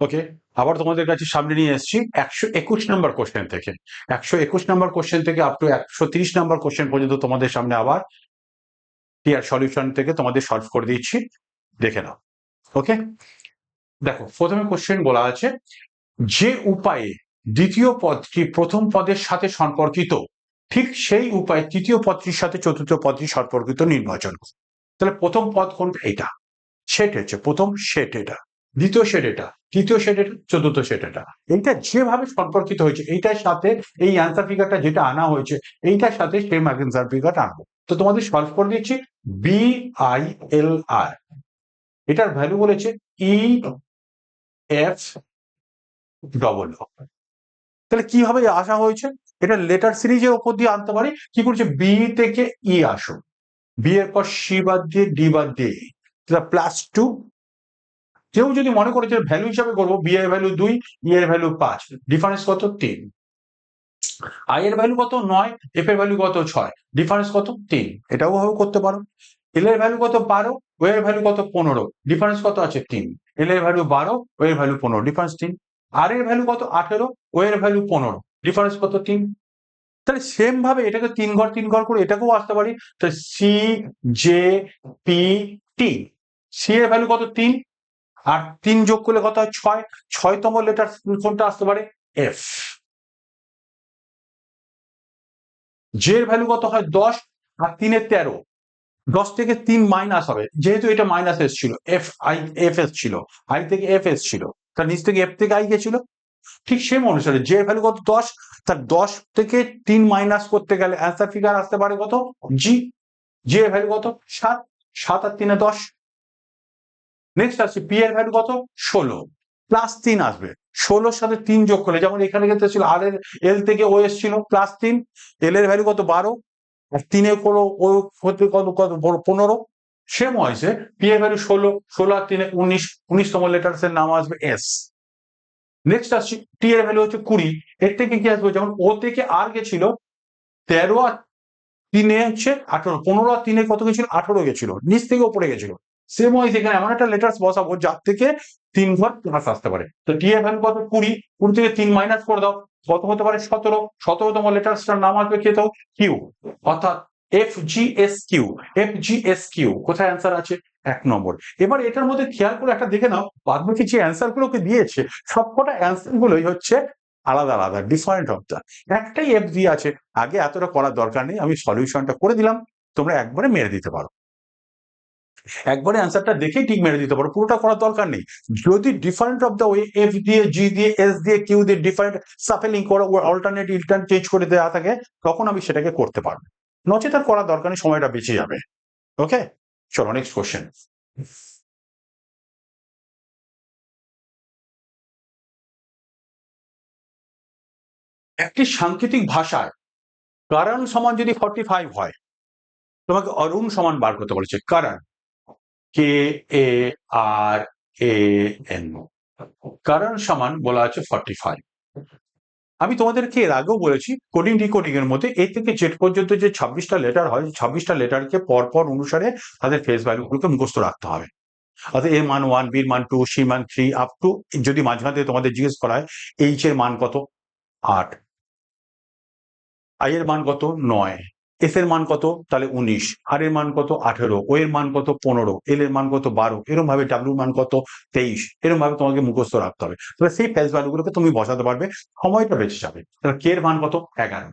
ওকে আবার তোমাদের কাছে সামনে নিয়ে এসেছি একশো একুশ নম্বর কোশ্চেন থেকে। একশো একুশ নম্বর কোশ্চেন থেকে আপ টু একশো তিরিশ নম্বর কোশ্চেন পর্যন্ত তোমাদের সামনে আবার ক্লিয়ার সলিউশন থেকে তোমাদের সলভ করে দিচ্ছি। দেখে নাও। ওকে দেখো, প্রথমে কোশ্চেন বলা আছে, যে উপায়ে দ্বিতীয় পদটি প্রথম পদের সাথে সম্পর্কিত, ঠিক সেই উপায়ে তৃতীয় পদটির সাথে চতুর্থ পদটি সম্পর্কিত নির্বাচন। তাহলে প্রথম পদ কোনটা? এটা সেট হচ্ছে প্রথম সেট এটা। দ্বিতীয় সেট এটা। তৃতীয় সেট এটা, চতুর্থ সেট এটা। এইটা যেভাবে সম্পর্কিত হয়েছে, এইটার সাথে এই অ্যান্সার ফিগারটা যেটা আনা হয়েছে, এইটার সাথে সেম অ্যান্সার ফিগারটা আনব। তো তোমাদের সলভ করে দিচ্ছি বি আই এল আর এটার ভ্যালু বলেছে ই এফ ডবল তাহলে কীভাবে আসা হয়েছে? এটা লেটার সিরিজের ওপর দিয়ে আনতে পারি। কি করছে? বি থেকে ই আসো বি এর পর সি বাদ দিয়ে ডি বাদ দিয়ে প্লাস টু কেউ যদি মনে করে যে ভ্যালু হিসাবে করব বি ভ্যালু দুই ই এর ভ্যালু পাঁচ ডিফারেন্স কত তিন? আই এর ভ্যালু কত নয় এফ এর ভ্যালু কত ছয় ডিফারেন্স কত তিন, এটাও ভাবে করতে পারো। এল এর ভ্যালু কত বারো ও এর ভ্যালু কত পনেরো ডিফারেন্স কত আছে তিন এল এর ভ্যালু বারো ও এর ভ্যালু পনেরো ডিফারেন্স তিন। আর এর ভ্যালু কত আঠেরো ও এর ভ্যালু পনেরো ডিফারেন্স কত তিন? তাহলে সেম ভাবে এটাকে তিন ঘর তিন ঘর করে এটাকেও আসতে পারি, তো C J P T C এর ভ্যালু কত তিন আর তিন যোগ করলে কত হয়? ছয়। ছয়তম লেটার কোনটা আসতে পারে? এফ জে ভ্যালু কত হয়? দশ আর তিনের তেরো। দশ থেকে তিন মাইনাস হবে। যেহেতু এটা মাইনাস এসছিল এফ আই এফ এস ছিল আই থেকে এফ এস ছিল তার নিচ থেকে এফ থেকে আই গেছিল। ঠিক সেম অনুসারে যে ভ্যালু কত? দশ। তার দশ থেকে তিন মাইনাস করতে গেলে অ্যান্সার ফিগার আসতে পারে কত? জি এর ভ্যালু কত? সাত। সাত আর তিনে দশ। নেক্সট আসছে পি এর ভ্যালু কত? ষোলো। প্লাস তিন আসবে। ষোলোর সাথে তিন যোগ করলে, যেমন এখানে কিন্তু ছিল আর এর এল থেকে ও এসছিল প্লাস তিন। এল এর ভ্যালু কত? বারো। আর তিনে কোনো ও হতে কত? কত? পনেরো। সেম হয়েছে। পি এর ভ্যালু ষোলো ষোলো আর তিনে উনিশ। উনিশতম লেটার্স এর নাম আসবে এস নেক্সট আসছে টি এর ভ্যালু হচ্ছে কুড়ি। এর থেকে কি আসবে? যেমন ও থেকে আর গেছিল, তেরো আর তিনে হচ্ছে আঠারো। পনেরো আর তিনে কত গেছিল? আঠারো গেছিল। নিচ থেকে ওপরে গেছিল। সেম ওয়াইজ এখানে এমন একটা লেটার্স বসাবো যার থেকে তিন ঘর প্লাস আসতে পারে। তো টি কত? কুড়ি। কুড়ি থেকে তিন মাইনাস করে দাও। কত হতে পারে? সতেরো। সতেরোতম লেটার্সটার নাম আসবে তো? কিউ অর্থাৎ F G S Q F G S Q কোথায় অ্যান্সার আছে? এক নম্বর। এবার এটার মধ্যে খেয়াল করে একটা দেখে নাও। বাদ বাকি যে অ্যান্সার গুলোকে দিয়েছে, সবকটা অ্যান্সার গুলোই হচ্ছে আলাদা আলাদা ডিফারেন্ট অফ দা একটাই এফ দিয়ে আছে। আগে এতটা করার দরকার নেই। আমি সলিউশনটা করে দিলাম। তোমরা একবারে মেরে দিতে পারো। একবারে অ্যান্সারটা দেখেই ঠিক মেরে দিতে পারো, পুরোটা করার দরকার নেই। যদি different of the way F দিয়ে জি দিয়ে এস দিয়ে কিউ দিয়ে ডিফারেন্ট সাফেলিং করা অল্টারনেট ইল্টার্ন চেঞ্জ করে দেওয়া থাকে, তখন আমি সেটাকে করতে পারব। নচেত আর করার দরকার নেই, সময়টা বেঁচে যাবে। ওকে চলো নেক্সট কোশ্চেন একটি সাংকেতিক ভাষায় কারণ সমান যদি ফর্টি ফাইভ হয়, তোমাকে অরুণ সমান বার করতে বলেছে, কারণ। কে এ আর এ এন কারণ সমান বলা আছে ফর্টি ফাইভ আমি তোমাদেরকে এর আগেও বলেছি কোডিং ডিকোডিং এর মধ্যে এ থেকে জেড পর্যন্ত যে ছাব্বিশটা লেটার হয় ছাব্বিশটা লেটারকে পরপর অনুসারে তাদের ফেস ভ্যালুগুলোকে মুখস্থ রাখতে হবে। অর্থাৎ এর মান ওয়ান বির মান টু সি মান থ্রি আপ টু যদি মাঝে মাঝে তোমাদের জিজ্ঞেস করা হয় এইচ এর মান কত? আট। আই এর মান কত? নয়। এস এর মান কত তাহলে উনিশ আর এর মান কত আঠেরো ও এর মান কত পনেরো এল এর মান কত বারো এরকম ভাবে ডাব্লিউর মান কত তেইশ এরকম ভাবে তোমাকে মুখস্থ রাখতে হবে তাহলে সেই ফেস ভ্যালুগুলোকে তুমি বসাতে পারবে সময়টা বেঁচে যাবে তাহলে কে এর মান কত এগারো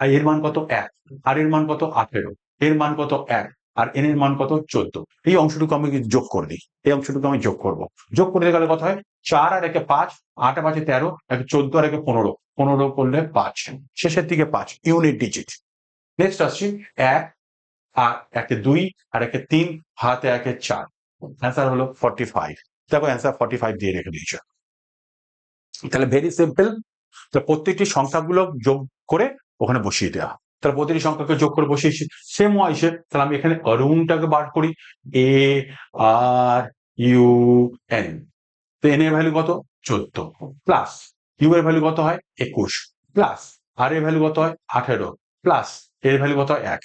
আর এর মান কত এক আর এর মান কত আঠেরো এর মান কত এক আর এন এর মান কত চোদ্দ এই অংশটুকু আমি যোগ করে দিই এই অংশটুকু আমি যোগ করব যোগ করতে গেলে কথা হয় চার আর একে পাঁচ আট পাঁচে তেরো একে চোদ্দ আর একে পনেরো পনেরো করলে পাঁচ শেষের দিকে পাঁচ ইউনিট ডিজিট নেক্সট আসছি, এক, আর একে দুই, আর একে তিন, হাতে একে চার। অ্যান্সার হলো ফর্টি ফাইভ দেখো অ্যান্সার ফর্টি ফাইভ দিয়ে রেখে দিয়েছে। তাহলে ভেরি সিম্পল তো প্রত্যেকটি সংখ্যাগুলো যোগ করে ওখানে বসিয়ে দেওয়া তাহলে প্রতিটি সংখ্যাকে যোগ করে বসিয়েছি। সেম ওয়াইসে তাহলে আমি এখানে অরুণটাকে বার করি। এ আর ইউ এন তো এন এর ভ্যালু কত? চোদ্দ। প্লাস ইউ এর ভ্যালু কত হয়? একুশ। প্লাস আর এর ভ্যালু কত হয়? আঠেরো। প্লাস এর ভ্যালু কত? এক।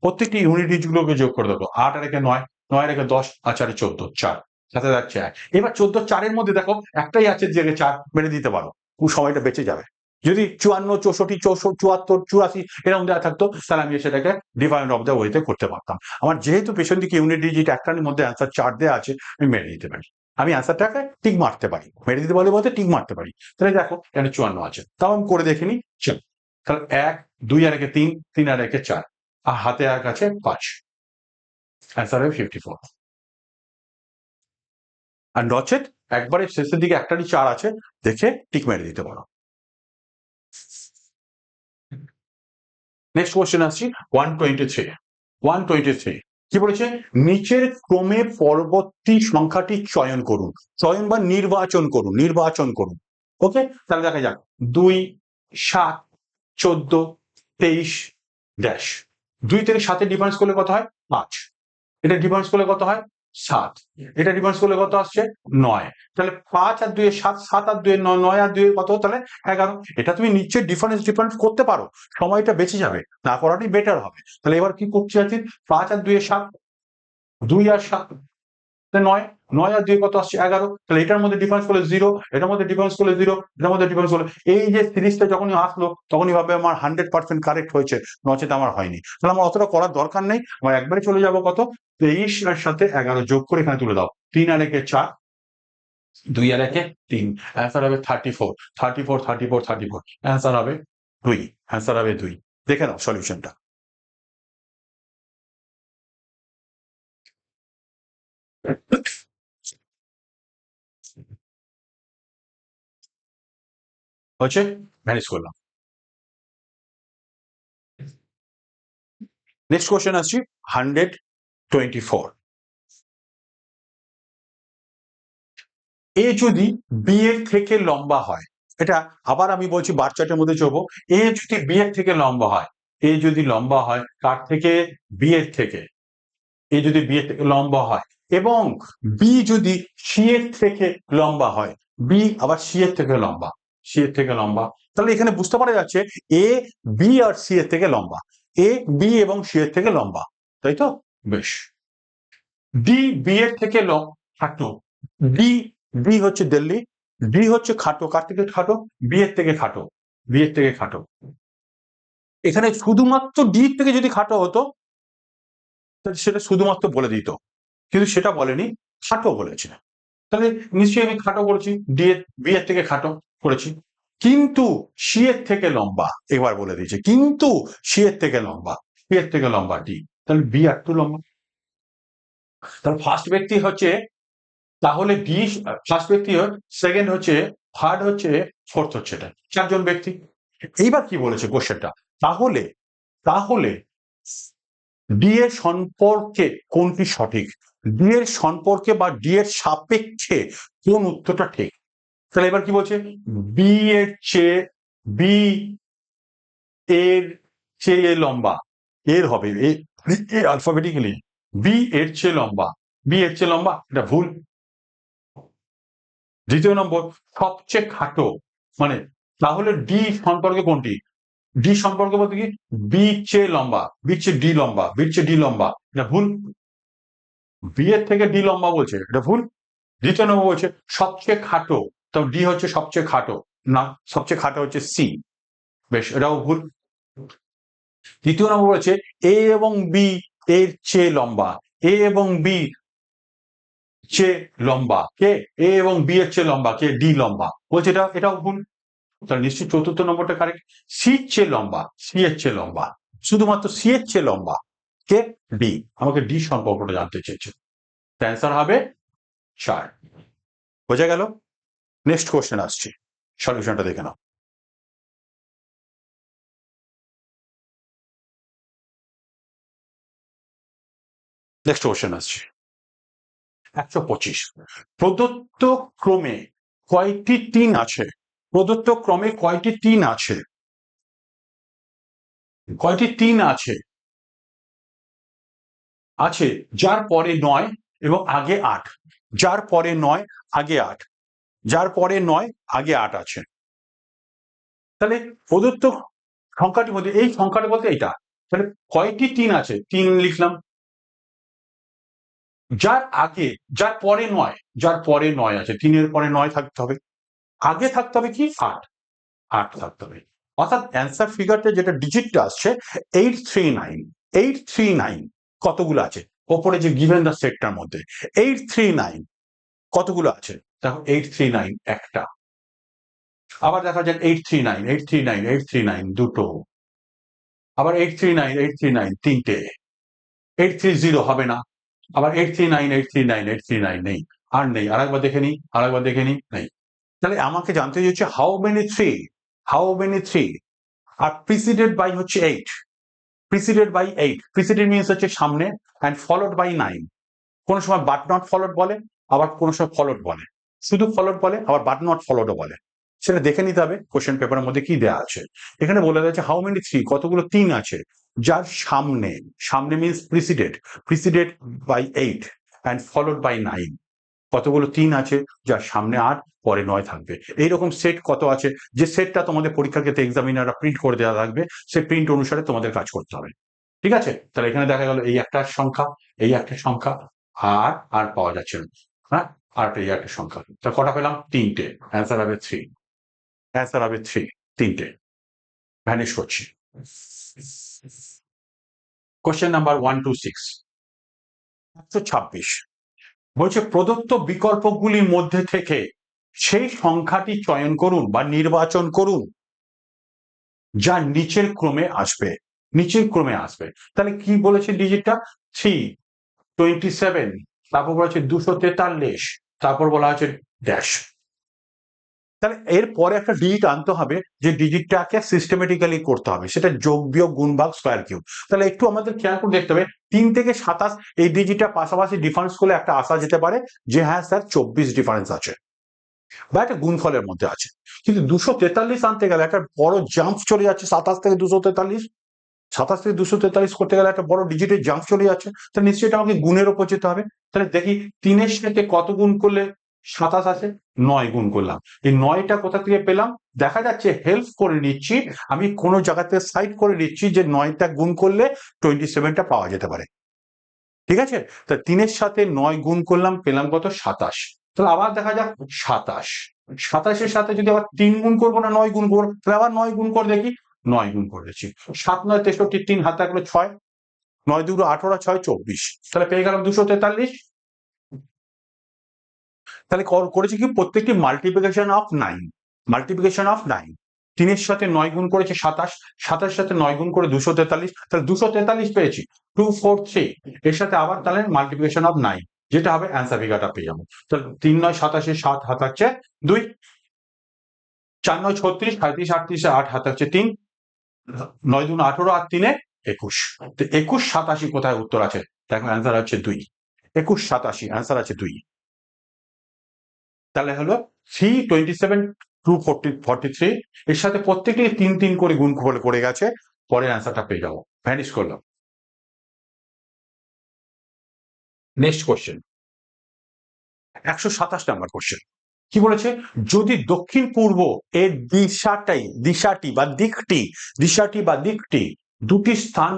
প্রত্যেকটি ইউনিট গুলোকে যোগ করে দেবো আট আর একে নয় নয় রেখে দশ, আর চারে চোদ্দ, চার। সাথে যাচ্ছে এক। এবার চোদ্দ চারের মধ্যে দেখো, একটাই আছে যে চার মেরে দিতে পারো। সময়টা বেঁচে যাবে। যদি চুয়ান্ন, চৌষট্টি চৌষট্টি, চুয়াত্তর, চুরাশি এরকম দেওয়া থাকতো, তাহলে আমি সেটাকে ডিফারেন্ট অফ দ্য ওয়েতে করতে পারতাম। আমার যেহেতু পেছন দিকে ইউনিট ডিজিট একটার মধ্যে অ্যান্সার চার দেওয়া আছে, আমি মেরে দিতে পারি। আমি অ্যান্সারটাকে টিক মারতে পারি। মেরে দিতে বলে বলতে টিক মারতে পারি। তাহলে দেখো, এখানে চুয়ান্ন আছে। তাও আমি করে দেখিনি, চল। তাহলে এক দুই আর একে তিন তিন আর একে চার। আর হাতে এক আছে পাঁচ। অ্যান্সার হবে ফিফটি ফোর আর নচেত একবারে শেষের দিকে একটারই চার আছে, দেখে টিক মেরে দিতে পারো নেক্সট কোয়েশ্চেন আসছি one twenty three one twenty three কি বলেছে? নিচের ক্রমে পরবর্তী সংখ্যাটি চয়ন করুন। চয়ন বা নির্বাচন করুন নির্বাচন করুন। ওকে তাহলে দেখা যাক। দুই, সাত, চোদ্দ তেইশ ড্যাশ দুই থেকে সাতে ডিফারেন্স করলে কত হয়? পাঁচ। এটা ডিফারেন্স করলে কত হয়? সাত। এটা ডিফারেন্স করলে কত আসছে? নয়। তাহলে পাঁচ আর দুই সাত সাত আর দুই নয় নয় আর দুই কত? তাহলে এগারো। এটা তুমি নিচে ডিফারেন্স ডিফারেন্স করতে পারো। সময়টা বেঁচে যাবে। না করাটাই বেটার হবে। তাহলে এবার কি করতে চাচ্ছি পাঁচ আর দুই সাত। দুই আর সাত। নয় নয় আর দুই কত আসছে? এগারো। তাহলে এটার মধ্যে ডিফারেন্স করলে জিরো এটার মধ্যে ডিফারেন্স করলে জিরো এটার মধ্যে ডিফারেন্স করলে এই যে সিরিজটা যখনই আসলো, তখনই ভাবে আমার হান্ড্রেড পার্সেন্ট কারেক্ট হয়েছে। নচেত আমার হয়নি। তাহলে আমার অতটা করার দরকার নেই। আমার একবারে চলে যাব কত? তেইশ এর সাথে এগারো যোগ করে এখানে তুলে দাও। তিন আর একে চার। দুই আর একে তিন। অ্যান্সার হবে thirty four thirty four thirty four thirty four answer হবে দুই। অ্যান্সার হবে দুই। দেখে নাও সলিউশনটা হচ্ছে ম্যানেজ করলাম। নেক্সট কোশ্চেন আসছি হান্ড্রেড টোয়েন্টি ফোর এ যদি বি এর থেকে লম্বা হয়, এটা আবার আমি বলছি বার চার্টের মধ্যে চলবো, এ যদি বি এর থেকে লম্বা হয়, এ যদি লম্বা হয় কার থেকে? বি এর থেকে। এ যদি বি এর থেকে লম্বা হয় এবং বি যদি সি এর থেকে লম্বা হয় বি আবার সি এর থেকে লম্বা সি এর থেকে লম্বা, তাহলে এখানে বুঝতে পারা যাচ্ছে এ বি আর সি এর থেকে লম্বা এ বি এবং সি এর থেকে লম্বা, তাই তো? বেশ। ডি বি এর থেকে খাটো। ডি ডি হচ্ছে দিল্লি ডি হচ্ছে খাটো। কার থেকে খাটো? বি এর থেকে খাটো। বি এর থেকে খাটো। এখানে শুধুমাত্র ডি থেকে যদি খাটো হতো সেটা শুধুমাত্র বলে দিত। কিন্তু সেটা বলেনি, খাটো বলেছে। তাহলে নিশ্চয়ই আমি খাটো করেছি ডি এর, বি এর থেকে খাটো করেছি। কিন্তু সি এর থেকে লম্বা, এবার বলে দিয়েছে, কিন্তু সি এর থেকে লম্বা, সি এর থেকে লম্বা ডি, তাহলে বি একটু লম্বা। তাহলে ফার্স্ট ব্যক্তি হচ্ছে, তাহলে ডি ফার্স্ট ব্যক্তি সেকেন্ড হচ্ছে থার্ড হচ্ছে ফোর্থ হচ্ছে এটা। চারজন ব্যক্তি। এইবার কি বলেছে কোশ্চেনটা তাহলে তাহলে, ডি এর সম্পর্কে কোনটি সঠিক? ডি এর সম্পর্কে বা ডি এর সাপেক্ষে কোন উত্তরটা ঠিক? তাহলে এবার কি বলছে? বি এর চেয়ে বি এর চেয়ে লম্বা। এর হবে আলফাবেটিক্যালি বি এর চেয়ে লম্বা। বি এর চেয়ে লম্বা, এটা ভুল। দ্বিতীয় নম্বর, সবচেয়ে খাটো মানে তাহলে ডি সম্পর্কে কোনটি? ডি সম্পর্কে বলতে কি? বি চেয়ে লম্বা বি চেয়ে ডি লম্বা বি চেয়ে ডি লম্বা, এটা ভুল। বি এর থেকে ডি লম্বা বলছে, এটা ভুল? দ্বিতীয় নম্বর বলছে, সবচেয়ে খাটো, তো ডি হচ্ছে সবচেয়ে খাটো, না, সবচেয়ে খাটো হচ্ছে সি বেশ, এটাও ভুল। তৃতীয় নম্বর বলছে এ এবং বি এর চেয়ে লম্বা এ এবং বি চেয়ে লম্বা, কে? এ এবং বি এর চেয়ে লম্বা, কে? ডি লম্বা। বলছে এটা, এটাও ভুল। তাহলে নিশ্চয়ই চতুর্থ নম্বরটা কারেক্ট সি চেয়ে লম্বা সি এর চেয়ে লম্বা, শুধুমাত্র সি এর চেয়ে লম্বা। কে? ডি আমাকে ডি সম্পর্কটা জানতে চেয়েছে। অ্যান্সার হবে চার। বোঝা গেল? নেক্সট কোশ্চেন আসছে। সলিউশনটা দেখে নাও। নেক্সট কোশ্চেন আসছে। একশো পঁচিশ। প্রদত্ত ক্রমে কয়টি তিন আছে? প্রদত্ত ক্রমে কয়টি তিন আছে? কয়টি তিন আছে? আছে, যার পরে নয় এবং আগে আট। যার পরে নয়, আগে আট। যার পরে নয়, আগে আট আছে। তাহলে প্রদত্ত সংখ্যাটির মধ্যে, এই সংখ্যাটা বলতে এইটা। তাহলে কয়টি তিন আছে? তিন লিখলাম। যার আগে, যার পরে নয়, যার পরে নয় আছে। তিনের পরে নয় থাকতে হবে। আগে থাকতে হবে কি? আট। আট থাকতে হবে। অর্থাৎ অ্যান্সার ফিগারটা যেটা ডিজিটটা আসছে eight three nine eight three nine কতগুলো আছে ওপরে যে গিভেন দ্য সেটটার মধ্যে এইট থ্রি নাইন কতগুলো আছে দেখো এইট থ্রি নাইন একটা আবার দেখা যাক eight three nine eight three nine eight three nine দুটো আবার eight three nine eight three nine তিনটে এইট থ্রি জিরো হবে না আবার eight three nine eight three nine eight three nine নেই আর নেই আরেকবার দেখে নিই আরেকবার দেখে নিই নেই তাহলে আমাকে জানতে হচ্ছে how many three how many three are preceded by হচ্ছে eight preceded by eight preceded means হচ্ছে সামনে অ্যান্ড ফলোড বাই নাইন কোনো সময় বাট নট ফলোড বলে, আবার কোনো সময় ফলোড বলে। শুধু ফলোড বলে, আবার বাট নট ফলোডও বলে। সেটা দেখে নিতে হবে কোশ্চেন পেপারের মধ্যে কি দেওয়া আছে। এখানে বলে দেওয়া আছে হাউ মেনি থ্রি কতগুলো তিন আছে। যার সামনে সামনে means preceded preceded by eight and followed by nine কতগুলো তিন আছে, যার সামনে আট পরে নয় থাকবে। এইরকম সেট কত আছে? যে সেটটা তোমাদের পরীক্ষার ক্ষেত্রে এক্সামিনাররা প্রিন্ট করে দেওয়া থাকবে, সেই প্রিন্ট অনুসারে তোমাদের কাজ করতে হবে। ঠিক আছে? তাহলে এখানে দেখা গেল এই একটা সংখ্যা, এই একটা সংখ্যা, আর আর পাওয়া যাচ্ছে না। হ্যাঁ? আর এই একটা সংখ্যা। তা কটা পেলাম? তিনটে। অ্যান্সার হবে থ্রি অ্যান্সার হবে থ্রি তিনটে। ভ্যানিশ করছি। Question number one two six একশো ছাব্বিশ। বলছে প্রদত্ত বিকল্পগুলির মধ্যে থেকে সেই সংখ্যাটি চয়ন করুন বা নির্বাচন করুন। যা নিচের ক্রমে আসবে, নিচের ক্রমে আসবে। তাহলে কি বলেছে ডিজিটটা থ্রি টোয়েন্টি সেভেন তারপর বলা হচ্ছে দুশো তেতাল্লিশ, তারপর বলা হচ্ছে ড্যাশ তাহলে এর পরে একটা ডিজিট আনতে হবে যে ডিজিটটাকে সিস্টেমেটিক্যালি করতে হবে, সেটা যোগ বিয়োগ গুণ ভাগ স্কোয়ার কিউব তাহলে একটু আমাদের খেয়াল করে দেখতে হবে, তিন থেকে সাতাশ এই ডিজিটটা পাশাপাশি ডিফারেন্স করলে একটা আসা যেতে পারে, যে হ্যাঁ স্যার, চব্বিশ ডিফারেন্স আছে। বা একটা গুণফলের মধ্যে আছে। কিন্তু দুশো তেতাল্লিশ আনতে গেলে একটা বড় জাম্প চলে যাচ্ছে, সাতাশ থেকে দুশো তেতাল্লিশ। সাতাশ থেকে দুশো তেতাল্লিশ করতে গেলে একটা বড় ডিজিটের জাম্প চলে যাচ্ছে। তাহলে নিশ্চয়ই এটা আমাকে গুণের ওপর যেতে হবে। তাহলে দেখি তিনের সাথে কত গুণ করলে সাতাশ আছে নয় গুণ করলাম। এই নয়টা কোথা থেকে পেলাম? দেখা যাচ্ছে হেল্প করে নিচ্ছি। আমি কোনো জায়গাতে সাইড করে নিচ্ছি যে নয়টা গুণ করলে টোয়েন্টি সেভেনটা পাওয়া যেতে পারে। ঠিক আছে? তা তিনের সাথে নয় গুণ করলাম, পেলাম কত? সাতাশ। তাহলে আবার দেখা যাক সাতাশ। সাতাশের সাথে যদি আবার তিন গুণ করব না নয় গুণ করব, তাহলে আবার নয় গুণ করে দেখি, নয় গুণ করেছি সাত নয় তেষট্টি, তিন হাতে থাকল ছয়, নয় দুটো আঠারো, ছয় চব্বিশ। তাহলে পেয়ে গেলাম দুশো তেতাল্লিশ। তাহলে কর- করেছি কি? প্রত্যেকটি multiplication of nine multiplication of nine তিনের সাথে নয় গুণ করেছে সাতাশ সাতাশ সাথে নয় গুণ করে দুশো তেতাল্লিশ। তাহলে দুশো তেতাল্লিশ পেয়েছি। টু ফোর থ্রি এর সাথে আবার তাহলে মাল্টিপ্লিকেশন অফ নাইন যেটা হবে অ্যান্সার ফিগারটা পেয়ে যাব তাহলে তিন নয় সাতাশে সাত হাত হচ্ছে দুই, চার নয় ছত্রিশ সাঁত্রিশ আটত্রিশে, আট হাত হচ্ছে তিন, নয় দুন আঠেরো আর তিনে একুশ। তো একুশ সাতাশি কোথায় উত্তর আছে? দেখো অ্যান্সার হচ্ছে দুই। একুশ সাতাশি অ্যান্সার আছে দুই। তাহলে হলো three twenty seven two forty forty three এর সাথে প্রত্যেকটি তিন তিন করে গুণ করে গেছে পরে অ্যান্সারটা পেয়ে যাব। ভ্যানিশ করলাম। নেক্সট কোশ্চেন একশো সাতাশ নাম্বার কোশ্চেন কি বলেছে? যদি দক্ষিণ পূর্ব এর দিশাটাই, দিশাটি বা দিকটি, দিশাটি বা দিকটি দুটি স্থান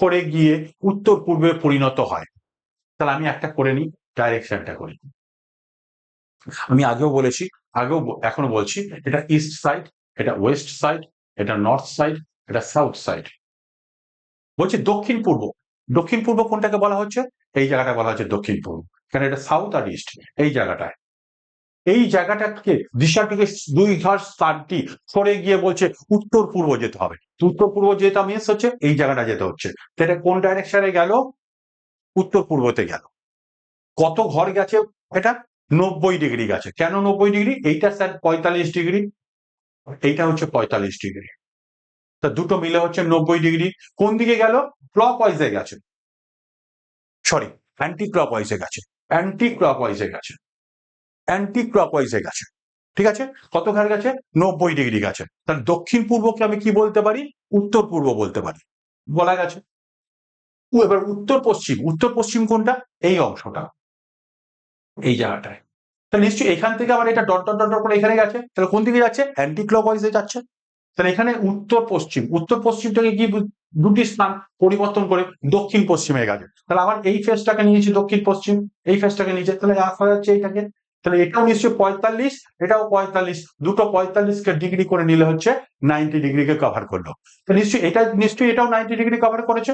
করে গিয়ে উত্তর পূর্বে পরিণত হয়, তাহলে আমি একটা করে নিই ডাইরেকশনটা করি আমি আগেও বলেছি, আগেও এখনও বলছি, এটা ইস্ট সাইড এটা ওয়েস্ট সাইড এটা নর্থ সাইড এটা সাউথ সাইড বলছি দক্ষিণ পূর্ব দক্ষিণ পূর্ব কোনটাকে বলা হচ্ছে? এই জায়গাটা বলা হচ্ছে দক্ষিণ পূর্ব। কেন এটা সাউথ আর ইস্ট এই জায়গাটায়। এই জায়গাটাকে দিশাটিকে দুই ঘর স্থানটি সরে গিয়ে বলছে উত্তর পূর্ব যেতে হবে। উত্তর পূর্ব যেটা মিনস হচ্ছে এই জায়গাটা যেতে হচ্ছে। এটা কোন ডাইরেকশনে গেল? উত্তর পূর্বতে গেল। কত ঘর গেছে? এটা নব্বই ডিগ্রি গেছে। কেন নব্বই ডিগ্রি? এইটা স্যার পঁয়তাল্লিশ ডিগ্রি। এইটা হচ্ছে পঁয়তাল্লিশ ডিগ্রি। তা দুটো মিলে হচ্ছে নব্বই ডিগ্রি। কোন দিকে গেল? ক্লক ওয়াইজে গেছে। সরি অ্যান্টি ক্লক ওয়াইজে গেছে অ্যান্টি ক্লক ওয়াইজে গেছে অ্যান্টি ক্লক ওয়াইজে গেছে ঠিক আছে? কত ঘর গেছে নব্বই ডিগ্রি গেছে তাহলে দক্ষিণ পূর্বকে আমি কি বলতে পারি? উত্তর পূর্ব বলতে পারি। বলা গেছে। এবার উত্তর পশ্চিম। উত্তর পশ্চিম কোনটা? এই অংশটা। এই জায়গাটায়। তাহলে নিশ্চয়ই এখান থেকে আবার এটা ডট ডট ডট করে এখানে গেছে। তাহলে কোন দিকে যাচ্ছে? অ্যান্টি ক্লক ওয়াইজে যাচ্ছে। তাহলে এখানে উত্তর পশ্চিম। উত্তর পশ্চিমটাকে কি বু- দুটি স্থান পরিবর্তন করে দক্ষিণ পশ্চিমে গেছে তাহলে আবার এই ফেসটাকে নিয়েছি দক্ষিণ পশ্চিম, এই ফেসটাকে নিয়েছে। তাহলে আসা যাচ্ছে এইটাকে। তাহলে এটাও নিশ্চয়ই পঁয়তাল্লিশ, এটাও পঁয়তাল্লিশ। দুটো পঁয়তাল্লিশকে ডিগ্রি করে নিলে হচ্ছে নাইনটি ডিগ্রিকে কভার করল। নিশ্চয়ই এটা, নিশ্চয়ই এটাও নাইনটি ডিগ্রি কভার করেছে।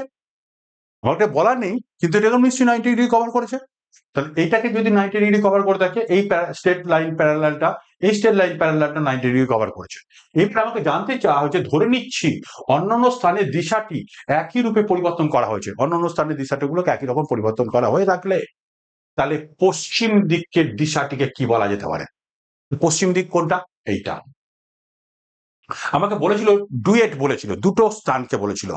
আমাকে বলার নেই, কিন্তু এটাও নিশ্চয়ই নাইনটি ডিগ্রি কভার করেছে। তাহলে এইটাকে যদি নাইনটি ডিগ্রি কভার করে থাকে, এই স্টেট লাইন প্যারালালটা এই স্টেট লাইন প্যারালালটা নাইনটি ডিগ্রি কভার করেছে। এবার আমাকে জানতে চাওয়া হয়েছে ধরে নিচ্ছি অন্যান্য স্থানের দিশাটি একই রূপে পরিবর্তন করা হয়েছে। অন্যান্য স্থানের দিশাটিগুলোকে একই রকম পরিবর্তন করা হয়ে থাকলে, তাহলে পশ্চিম দিকের দিশাটিকে কি বলা যেতে পারে? পশ্চিম দিক কোনটা? এইটা। আমাকে বলেছিল, ডুয়েট বলেছিল, দুটো স্থানকে বলেছিল,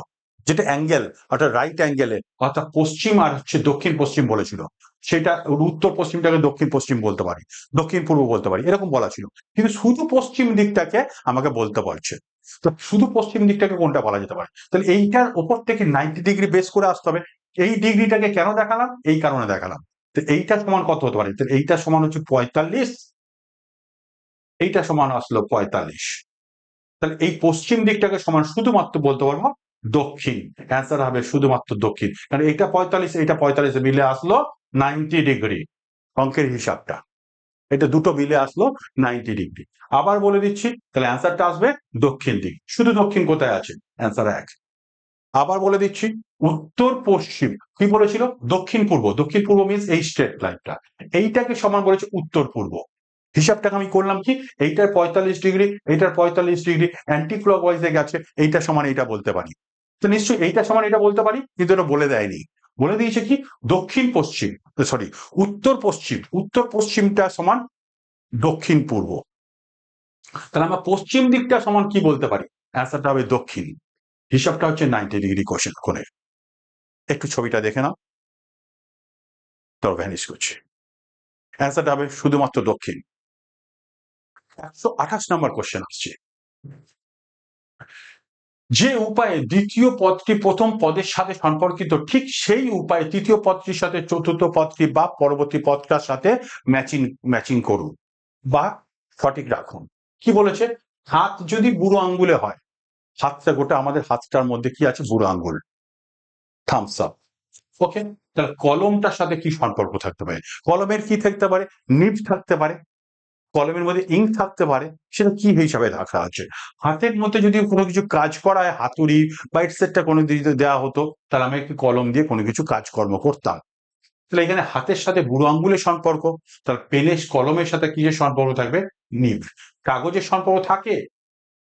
যেটা অ্যাঙ্গেল অর্থাৎ রাইট অ্যাঙ্গেলে অর্থাৎ পশ্চিম আর হচ্ছে দক্ষিণ পশ্চিম বলেছিল। সেটা উত্তর পশ্চিমটাকে দক্ষিণ পশ্চিম বলতে পারি, দক্ষিণ পূর্ব বলতে পারি, এরকম বলা ছিল। কিন্তু শুধু পশ্চিম দিকটাকে আমাকে বলতে পারছে। তো শুধু পশ্চিম দিকটাকে কোনটা বলা যেতে পারে? তাহলে এইটার ওপর থেকে নাইনটি ডিগ্রি বেস করে আসতে হবে। এই ডিগ্রিটাকে কেন দেখালাম? এই কারণে দেখালাম। তো এইটা সমান কত হতে পারে? তাহলে এইটা সমান হচ্ছে পঁয়তাল্লিশ। এইটা সমান আসলো পঁয়তাল্লিশ। তাহলে এই পশ্চিম দিকটাকে সমান শুধুমাত্র বলতে পারব দক্ষিণ। অ্যান্সার হবে শুধুমাত্র দক্ষিণ। কারণ এটা পঁয়তাল্লিশ এটা পঁয়তাল্লিশ মিলে আসলো নাইনটি ডিগ্রি অঙ্কের হিসাবটা। এটা দুটো মিলে আসলো নাইনটি ডিগ্রি। আবার বলে দিচ্ছি, তাহলে অ্যান্সারটা আসবে দক্ষিণ দিক। শুধু দক্ষিণ কোথায় আছে? অ্যান্সার এক। আবার বলে দিচ্ছি, উত্তর পশ্চিম। কি বলেছিল? দক্ষিণ পূর্ব। দক্ষিণ পূর্ব মিনস এই স্ট্রেট লাইনটা এইটাকে সমান বলেছে উত্তর পূর্ব। হিসাবটাকে আমি করলাম কি? এইটার পঁয়তাল্লিশ ডিগ্রি, এইটার পঁয়তাল্লিশ ডিগ্রি অ্যান্টি ক্লক ওয়াইজে গেছে, এইটা সমান এইটা বলতে পারি। তো নিশ্চয়ই এইটা সমান এটা বলতে পারি? কিন্তু এটা বলে দেয়নি। বলে দিয়েছে কি? দক্ষিণ পশ্চিম সরি উত্তর পশ্চিম, উত্তর পশ্চিমটা সমান দক্ষিণ পূর্ব। তাহলে আমরা পশ্চিম দিকটা সমান কি বলতে পারি? অ্যান্সারটা হবে দক্ষিণ। হিসাবটা হচ্ছে নাইনটি ডিগ্রি কোশ্চেন কোণের। একটু ছবিটা দেখে নাও। তোর ভ্যানিশ করছে। অ্যান্সারটা হবে শুধুমাত্র দক্ষিণ। একশো আঠাশ নম্বর কোশ্চেন আসছে। যে উপায়ে দ্বিতীয় পদটি প্রথম পদের সাথে সম্পর্কিত, ঠিক সেই উপায়ে তৃতীয় পদটির সাথে, চতুর্থ পদটি বা পরবর্তী পদটার সাথে ম্যাচিং ম্যাচিং করুন বা সঠিক রাখুন। কি বলেছে? হাত যদি বুড়ো আঙ্গুলে হয়, হাতটা গোটা আমাদের হাতটার মধ্যে কি আছে? বুড়ো আঙ্গুল। থামস আপ ওকে তাহলে কলমটার সাথে কি সম্পর্ক থাকতে পারে? কলমের কি থাকতে পারে? নিব থাকতে পারে। কলমের মধ্যে ইঙ্ক থাকতে পারে, সেটা কি হিসাবে রাখা আছে? হাতের মধ্যে যদি কোনো কিছু কাজ করায়, হাতুড়ি বা এটসেট্রা কোনো কিছু দেওয়া হতো, তাহলে আমি একটি কলম দিয়ে কোনো কিছু কাজকর্ম করতাম। তাহলে এখানে হাতের সাথে বুড়ো আঙ্গুলের সম্পর্ক তার পেনের কলমের সাথে কিসের সম্পর্ক থাকবে? নিব কাগজের সম্পর্ক থাকে?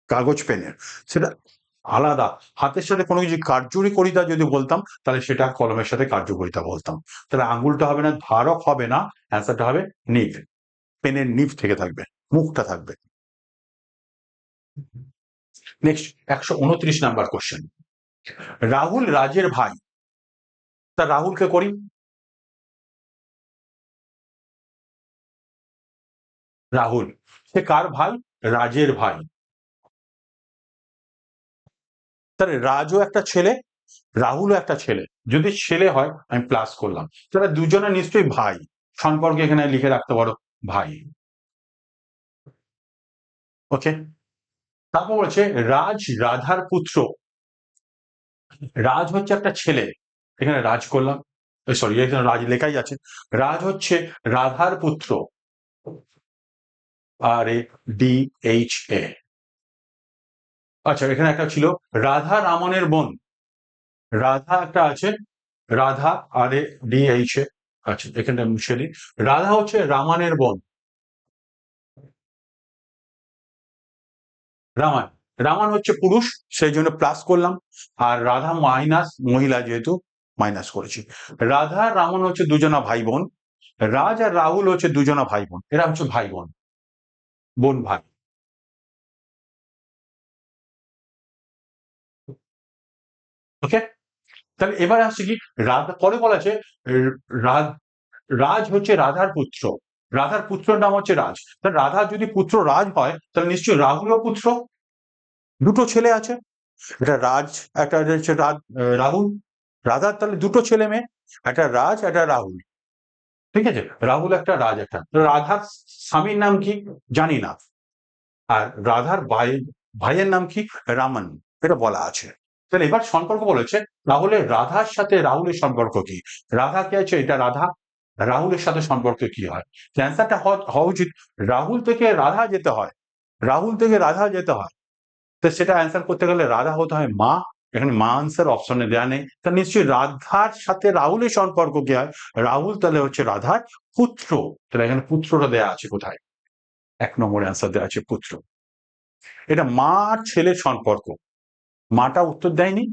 কাগজ, পেনের। সেটা আলাদা। হাতের সাথে কোনো কিছু কার্যকরিতা যদি বলতাম, তাহলে সেটা কলমের সাথে কার্যকরিতা বলতাম। তাহলে আঙ্গুলটা হবে না, ধারক হবে না অ্যান্সারটা হবে নিব পেনের নিব থেকে থাকবে, মুখটা থাকবে। নেক্সট একশো উনত্রিশ নাম্বার কোশ্চেন রাহুল রাজের ভাই, তা রাহুলকে করি? রাহুল, সে কার ভাই? রাজের ভাই। তাহলে রাজও একটা ছেলে, রাহুলও একটা ছেলে। যদি ছেলে হয়, আমি প্লাস করলাম। তাহলে দুজনে নিশ্চয়ই ভাই। সম্পর্কে এখানে লিখে রাখতে পারো। ভাই। ওকে তারপর বলছে, রাজ রাধার পুত্র। রাজ হচ্ছে একটা ছেলে। এখানে রাজ করলাম। সরি এখানে রাজ লেখাই আছে। রাজ হচ্ছে রাধার পুত্র। আর এ ডি এইচ এ আচ্ছা এখানে একটা ছিল রাধা রামনের বোন। রাধা একটা আছে। Radha R A D H A আচ্ছা এখানটা মুছে রাধা হচ্ছে রামানের বোন। রামান রামান হচ্ছে পুরুষ, সেই জন্য প্লাস করলাম। আর রাধা মাইনাস, মহিলা যেহেতু মাইনাস করেছি। রাধা রামন হচ্ছে দুজনা ভাই বোন রাজ আর রাহুল হচ্ছে দুজনা ভাই বোন এরা হচ্ছে ভাই বোন বোন ভাই। ওকে তাহলে এবার আসছে কি? রাধা, পরে বলা আছে রাজ হচ্ছে রাধার পুত্র। রাধার পুত্রের নাম হচ্ছে রাজ। তাহলে রাধার যদি পুত্র রাজ হয়, তাহলে নিশ্চয়ই রাহুলও পুত্র। দুটো ছেলে আছে। এটা রাজ, একটা হচ্ছে রাহুল। রাধার তাহলে দুটো ছেলে মেয়ে, একটা রাজ, একটা রাহুল। ঠিক আছে? রাহুল একটা, রাজ একটা। রাধার স্বামীর নাম কি? জানি না। আর রাধার ভাই, ভাইয়ের নাম কি? রামন এটা বলা আছে। তাহলে এবার সম্পর্ক বলেছে রাহুলের রাধার সাথে রাহুলের সম্পর্ক কি? রাধা কে আছে? এটা রাধা। রাহুলের সাথে সম্পর্ক কি হয়? অ্যান্সারটা হওয়া উচিত। রাহুল থেকে রাধা যেতে হয়। রাহুল থেকে রাধা যেতে হয়। তো সেটা অ্যান্সার করতে গেলে রাধা হতে হয় মা। এখানে মা আনসার অপশনে দেওয়া নেই। তা নিশ্চয়ই রাধার সাথে রাহুলের সম্পর্ক কি হয়? রাহুল তাহলে হচ্ছে রাধার পুত্র। তাহলে এখানে পুত্রটা দেয়া আছে কোথায়? এক নম্বর অ্যান্সার দেওয়া আছে পুত্র। এটা মা ছেলের সম্পর্ক। মাটা উত্তর দেয়নি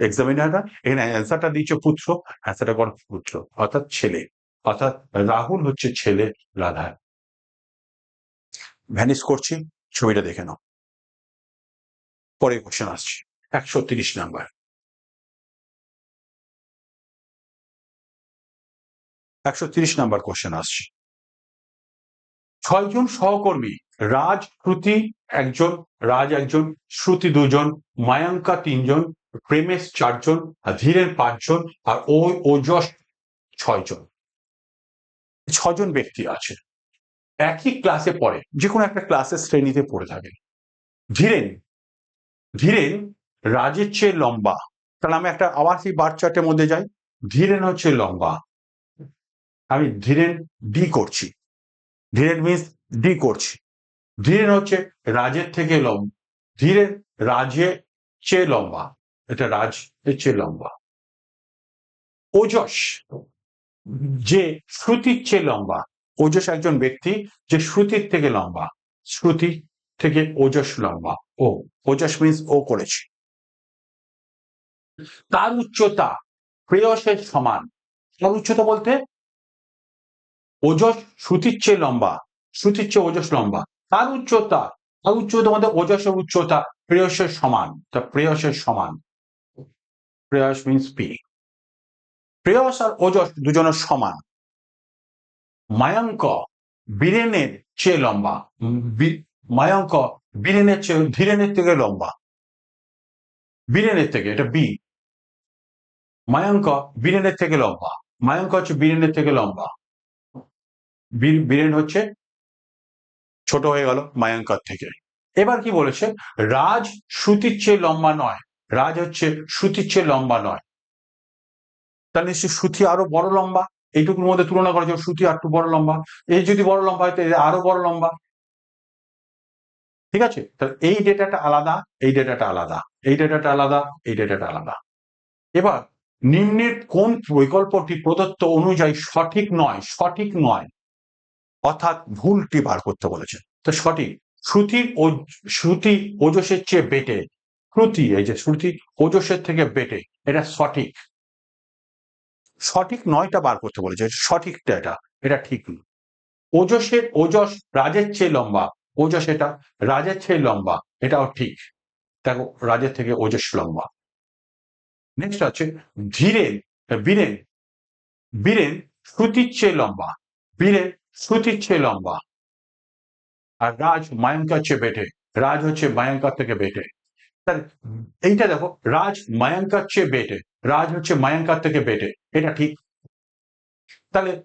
এক্সামিনাররা এখানে অ্যান্সারটা দিয়েছে পুত্র অ্যান্সারটা কর পুত্র, অর্থাৎ ছেলে, অর্থাৎ রাহুল হচ্ছে ছেলে রাধার ভ্যানিশ করছি, ছবিটা দেখে নাও। পরে কোশ্চেন আসছে, একশো তিরিশ নাম্বার একশো তিরিশ নাম্বার কোশ্চেন আসছে। ছয়জন সহকর্মী রাজ শ্রুতি একজন, রাজ একজন, শ্রুতি দুজন, মায়াঙ্কা তিনজন, প্রেমেশ চারজন, আর ধীরেন পাঁচজন, আর ও, ওজস ছয়জন। ছজন ব্যক্তি আছে। একই ক্লাসে পড়ে যে কোনো একটা ক্লাসের শ্রেণীতে পড়ে থাকে। ধীরেন ধীরেন রাজের চেয়ে লম্বা। তাহলে আমি একটা আবার সেই বার চার্টের মধ্যে যাই। ধীরেন হচ্ছে লম্বা। আমি ধীরেন ডি করছি। ধীরেন মিন্স ডি করছি। ধীরেন হচ্ছে রাজের থেকে লম্বা। ধীরেন রাজের চেয়ে লম্বা। এটা রাজ এর চেয়ে লম্বা। ওজস, যে শ্রুতির চেয়ে লম্বা। ওজস একজন ব্যক্তি যে শ্রুতির থেকে লম্বা। শ্রুতি থেকে ওজস লম্বা। ও, ওজস মিন্স ও করেছে। তার উচ্চতা প্রেয়সের সমান। তার উচ্চতা বলতে ওজস শ্রুতির চেয়ে লম্বা। শ্রুতির চেয়ে ওজস লম্বা। তার উচ্চতা তার উচ্চতা মধ্যে ওজসের উচ্চতা, প্রেয়সের সমান। তা প্রেয়সের সমান। প্রেয়স মিন্স পি প্রেয়স আর ওজস দুজনের সমান। মায়াঙ্ক, বীরেনের চেয়ে লম্বা। মায়াঙ্ক, বীরেনের চেয়ে, ধীরেনের থেকে লম্বা। বীরেনের থেকে, এটা বি। মায়াঙ্ক, বীরেনের থেকে লম্বা। মায়াঙ্ক হচ্ছে বীরেনের থেকে লম্বা। বীর- বীরেন হচ্ছে ছোট হয়ে গেল মায়াঙ্কর থেকে। এবার কি বলেছে? রাজ শ্রুতির চেয়ে লম্বা নয়। রাজ হচ্ছে শ্রুতির চেয়ে লম্বা নয়। তাহলে নিশ্চয়ই শ্রুতি আরও বড় লম্বা। এইটুকুর মধ্যে তুলনা করা যায় আর একটু বড় লম্বা। এই যদি বড় লম্বা হয় আরও বড় লম্বা। ঠিক আছে? তাহলে এই ডেটাটা আলাদা, এই ডেটাটা আলাদা। এই ডেটাটা আলাদা, এই ডেটাটা আলাদা। এবার নিম্নের কোন বিকল্পটি প্রদত্ত অনুযায়ী সঠিক নয় সঠিক নয়। অর্থাৎ ভুলটি বার করতে বলেছে তো সঠিক শ্রুতি ও শ্রুতি ওজসের চেয়ে বেটে। শ্রুতি, এই যে শ্রুতি ওজসের থেকে বেটে, এটা সঠিক। সঠিক নয়টা বার করতে বলেছে, সঠিকটা এটা এটা ঠিক নয়। ওজসের ওজস রাজের চেয়ে লম্বা, ওজস এটা রাজের চেয়ে লম্বা, এটাও ঠিক। দেখো, রাজের থেকে ওজস লম্বা। নেক্সট আছে, ধীরেন, বীরেন বীরেন শ্রুতির চেয়ে লম্বা, বীরেন শ্রুতির চেয়ে লম্বা। আর রাজ মায়াঙ্কার চেয়ে বেটে। রাজ হচ্ছে মায়াঙ্কার থেকে বেটে। তাহলে এইটা দেখো, রাজ মায়াঙ্কার চেয়ে বেটে। রাজ হচ্ছে মায়াঙ্কার থেকে বেটে। এটা ঠিক। তাহলে,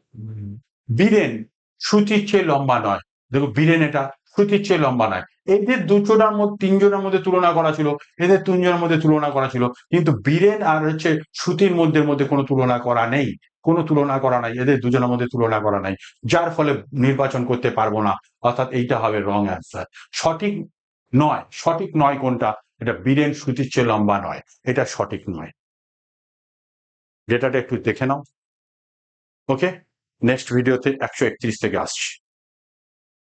বীরেন শ্রুতির চেয়ে লম্বা নয়। দেখো, বীরেন এটা শ্রুতির চেয়ে লম্বা নয়। এদের দুজনের মধ্যে, তিনজনের মধ্যে তুলনা করা ছিল। এদের তিনজনের মধ্যে তুলনা করা ছিল। কিন্তু বীরেন আর হচ্ছে শ্রুতির মধ্যে মধ্যে কোনো তুলনা করা নেই। কোনো তুলনা করা নাই, এদের দুজনের মধ্যে তুলনা করা নাই, যার ফলে নির্বাচন করতে পারব না, অর্থাৎ এইটা হবে রং অ্যান্সার সঠিক নয় সঠিক নয় কোনটা? এটা বীরেন সুতির চেয়ে লম্বা নয়, এটা সঠিক নয়। ডেটাটা একটু দেখে নাও। ওকে, নেক্সট ভিডিওতে একশো একত্রিশ থেকে আসছি।